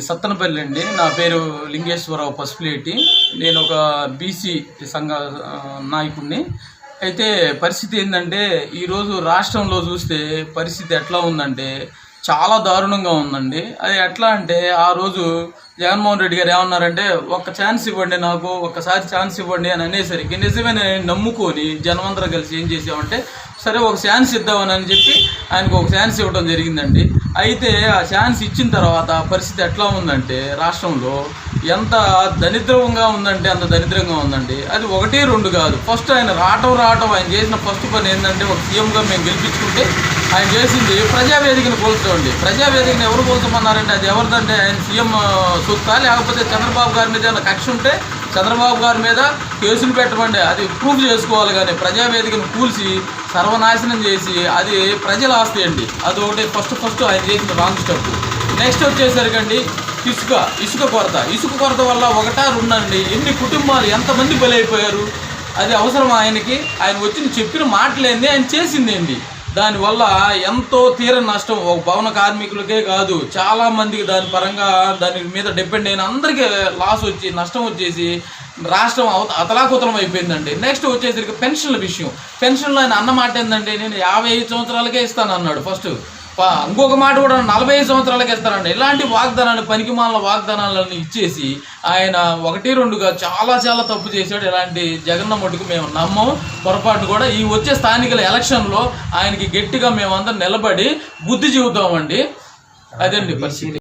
సత్తనపల్లి అండి. నా పేరు లింగేశ్వరరావు పసుపులేటి. నేను ఒక బీసీ సంఘ నాయకుడిని. అయితే పరిస్థితి ఏంటంటే ఈరోజు రాష్ట్రంలో చూస్తే పరిస్థితి ఎట్లా ఉందంటే చాలా దారుణంగా ఉందండి. అది ఎట్లా అంటే ఆ రోజు జగన్మోహన్ రెడ్డి గారు ఏమన్నారంటే ఒక్క ఛాన్స్ ఇవ్వండి నాకు ఒకసారి ఛాన్స్ ఇవ్వండి అని అనేసరికి నిజమే నేను నమ్ముకొని జనమందరం కలిసి ఏం చేసామంటే సరే ఒక ఛాన్స్ ఇద్దామని అని చెప్పి ఆయనకు ఒక ఛాన్స్ ఇవ్వడం జరిగిందండి. అయితే ఆ ఛాన్స్ ఇచ్చిన తర్వాత పరిస్థితి ఎట్లా ఉందంటే రాష్ట్రంలో ఎంత దరిద్రంగా ఉందంటే అంత దరిద్రంగా ఉందండి. అది ఒకటి రెండు కాదు. ఫస్ట్ ఆయన రావటం రావటం ఆయన చేసిన ఫస్ట్ పని ఏంటంటే ఒక సీఎంగా మేము గెలిపించుకుంటే ఆయన చేసింది ప్రజావేదికను కోల్చండి ప్రజావేదికను ఎవరు కోల్చమన్నారంటే అది ఎవరిదంటే ఆయన సీఎం సొత్తా లేకపోతే చంద్రబాబు గారి మీద ఏమైనా కక్ష ఉంటే చంద్రబాబు గారి మీద కేసులు పెట్టమండి. అది ప్రూవ్ చేసుకోవాలి కానీ ప్రజావేదికను కూల్చి సర్వనాశనం చేసి అది ప్రజల ఆస్తి అండి. అది ఒకటి ఫస్ట్ ఫస్ట్ ఆయన చేసిన రాంగ్ స్టెప్. నెక్స్ట్ వచ్చేసరికండి ఇసుక ఇసుక కొరత. ఇసుక కొరత వల్ల ఒకటా రెండండి. ఎన్ని కుటుంబాలు ఎంతమంది బలైపోయారు? అది అవసరం ఆయనకి? ఆయన వచ్చి చెప్పిన మాటలేంది ఆయన చేసిందేంటి దానివల్ల ఎంతో తీర నష్టం. ఒక భవన కార్మికులకే కాదు చాలా మందికి దాని పరంగా దాని మీద డిపెండ్ అయిన అందరికీ లాస్ వచ్చి నష్టం వచ్చేసి రాష్ట్రం అవత అతలాకుతలం అయిపోయిందండి. నెక్స్ట్ వచ్చేసరికి పెన్షన్ల విషయం. పెన్షన్లో ఆయన అన్నమాట ఏంటంటే నేను యాభై ఐదు సంవత్సరాలకే ఇస్తాను అన్నాడు ఫస్ట్ ఇంకొక మాట కూడా నలభై ఐదు సంవత్సరాలకి ఇస్తారండి ఇలాంటి వాగ్దానాలు పనికిమాల వాగ్దానాలను ఇచ్చేసి ఆయన ఒకటి రెండుగా చాలా చాలా తప్పు చేశాడు. ఇలాంటి జగన్న మటుకు మేము నమ్మం. పొరపాటు కూడా ఈ వచ్చే స్థానికల ఎలక్షన్లో ఆయనకి గట్టిగా మేమందరం నిలబడి బుద్ధి చెబుతామండి. అదండి పరిస్థితి.